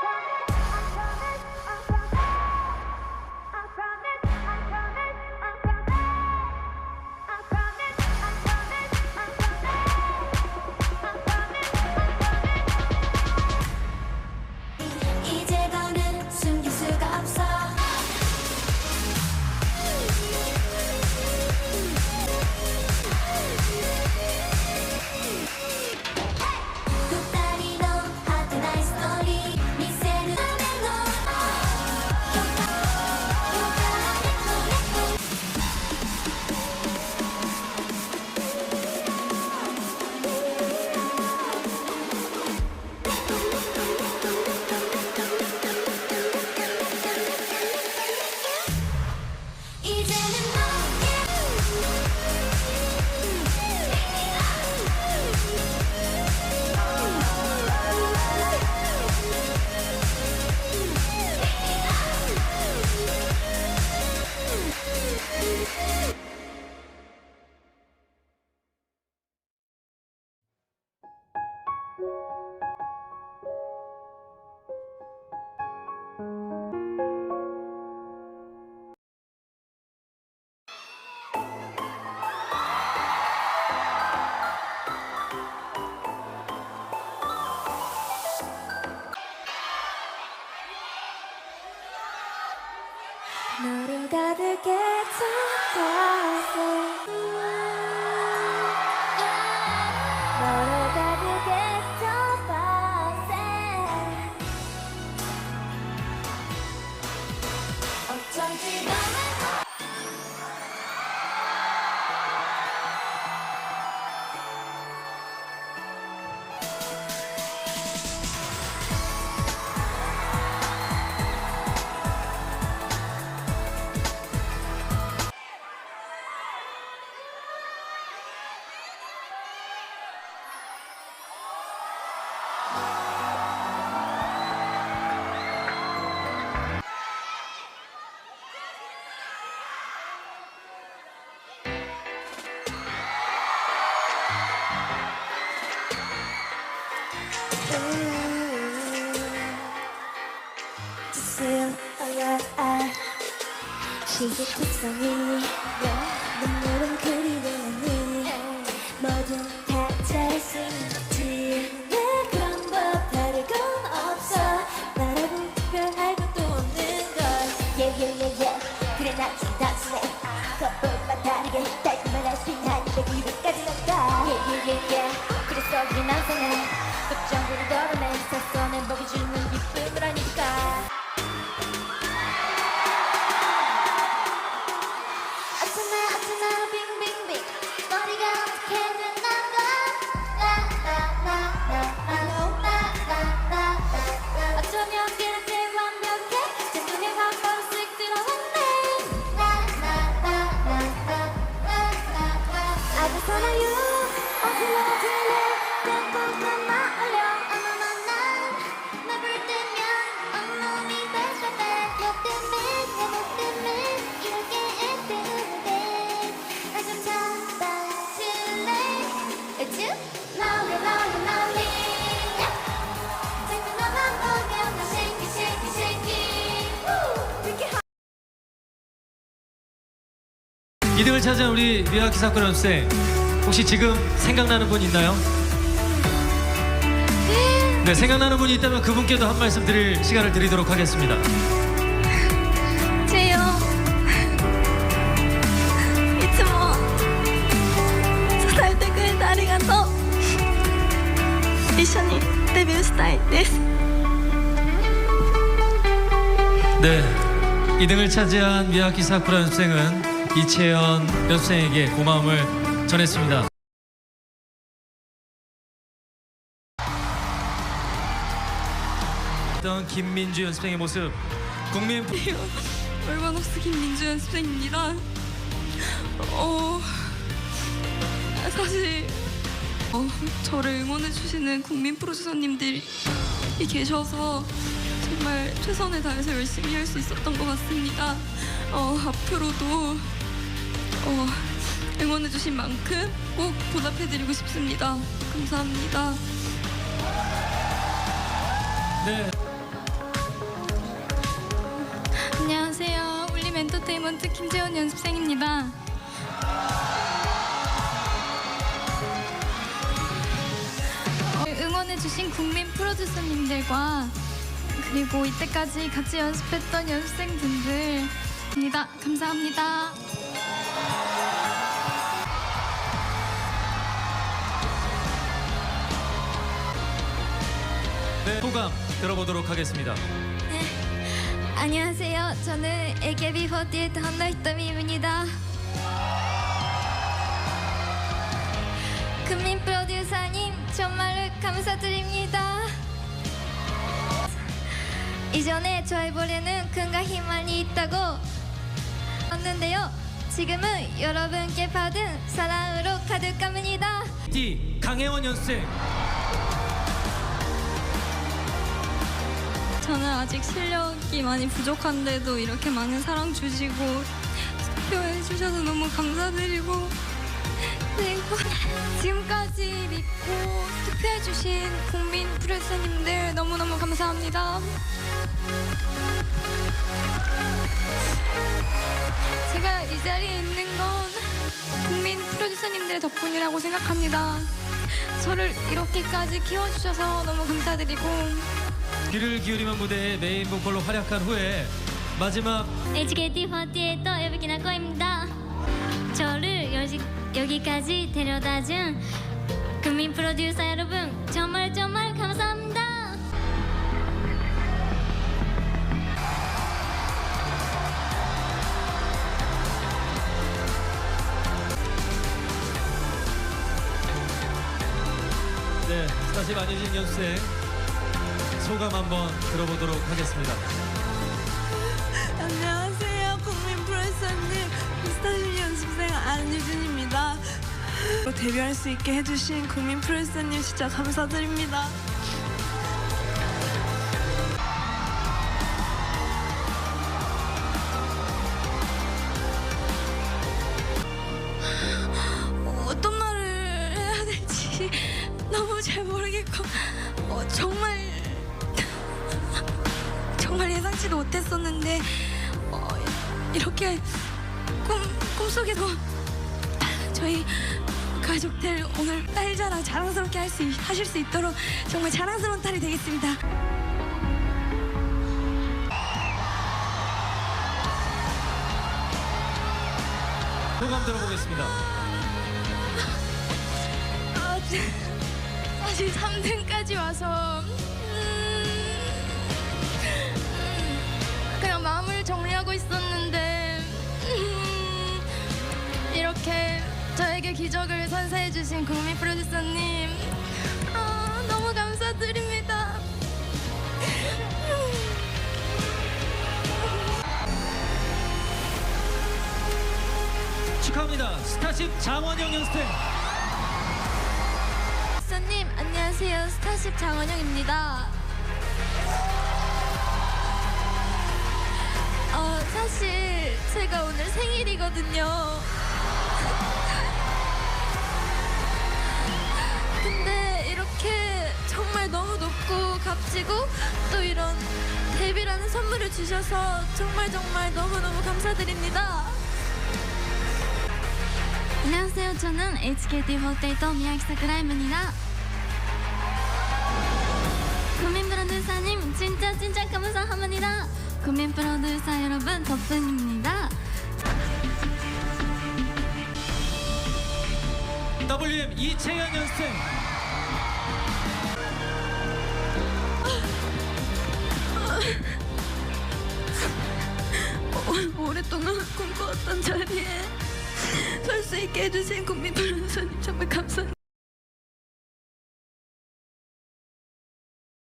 Come on. 너를 가득히 찾아서 나라고 특별할 것도 없는 걸 예예예예 그래 난좀 단순해 겉보기만 다르게 달콤한 아이스크림 한 입에 2등을 찾은 우리 미야키 사쿠라 연습생 혹시 지금 생각나는 분 있나요? 네, 생각나는 분이 있다면 그분께도 한 말씀 드릴 시간을 드리도록 하겠습니다. 네, 2등을 차지한 미야키 사쿠라 연습생은 이채연 연생에게 고마움을 전했습니다 어떤 김민주 연습생의 모습 국민 얼마나 쓰긴 민주 연습생입니다. 어, 사실 어, 저를 응원해 주시는 국민 프로듀서님들이 계셔서 정말 최선을 다해서 열심히 할 수 있었던 것 같습니다. 어, 앞으로도 어, 응원해 주신 만큼 꼭 보답해 드리고 싶습니다. 감사합니다. 네 안녕하세요. 울림 엔터테인먼트 김재원 연습생입니다. 어, 응원해주신 국민 프로듀서님들과 그리고 이때까지 같이 연습했던 연습생분들입니다. 감사합니다. 네, 소감 들어보도록 하겠습니다 안녕하세요. 저는 AKB48 한나히토미입니다. 금민 프로듀서님 정말 감사드립니다. 이전에 저희 볼에는 큰가 희망이 있다고 했는데요. 지금은 여러분께 받은 사랑으로 가득합니다. D 강혜원 연습생 저는 아직 실력이 많이 부족한데도 이렇게 많은 사랑 주시고 투표해 주셔서 너무 감사드리고 그리고 지금까지 믿고 투표해 주신 국민 프레스님들 너무너무 감사합니다. 제가 이 자리에 있는 건 국민 프로듀서님들 덕분이라고 생각합니다. 저를 이렇게까지 키워주셔서 너무 감사드리고 귀를 기울이면 무대에 메인 보컬로 활약한 후에 마지막 HKT48 여비키나 거입니다. 저를 여기, 여기까지 데려다준 국민 프로듀서 여러분 정말 정말 감사합니다. 네 스타쉽 안효진 연습생 소감 한번 들어보도록 하겠습니다. 안녕하세요. 국민 프로듀서님. 스타쉽 연습생 안유진입니다. 데뷔할 수 있게 해주신 국민 프로듀서님 진짜 감사드립니다. 어떤 말을 해야 될지 너무 잘 모르겠고 어, 정말 정말 예상치도 못했었는데 어, 이렇게 꿈 꿈속에도 저희 가족들 오늘 딸 자랑 자랑스럽게 할 수 하실 수 있도록 정말 자랑스러운 딸이 되겠습니다. 소감 들어보겠습니다. 아, 사실 3등까지 와서 기적을 선사해 주신 국민 프로듀서님 아, 너무 감사드립니다. 축하합니다. 스타쉽 장원영 연습생. 선님 안녕하세요. 스타쉽 장원영입니다. 어 사실 제가 오늘 생일이거든요. 값지고 또 이런 데뷔라는 선물을 주셔서 정말 정말 너무너무 감사드립니다. 안녕하세요. 저는 HKT48 미야기 사쿠라입니다. 국민 프로듀서님 진짜 진짜 감사합니다. 국민 프로듀서 여러분 덕분입니다. WM 이채연 연습생. 오랫동안 꿈꿔왔던 자리에 설 수 있게 해주신 국민 프로듀서님 정말 감사합니다.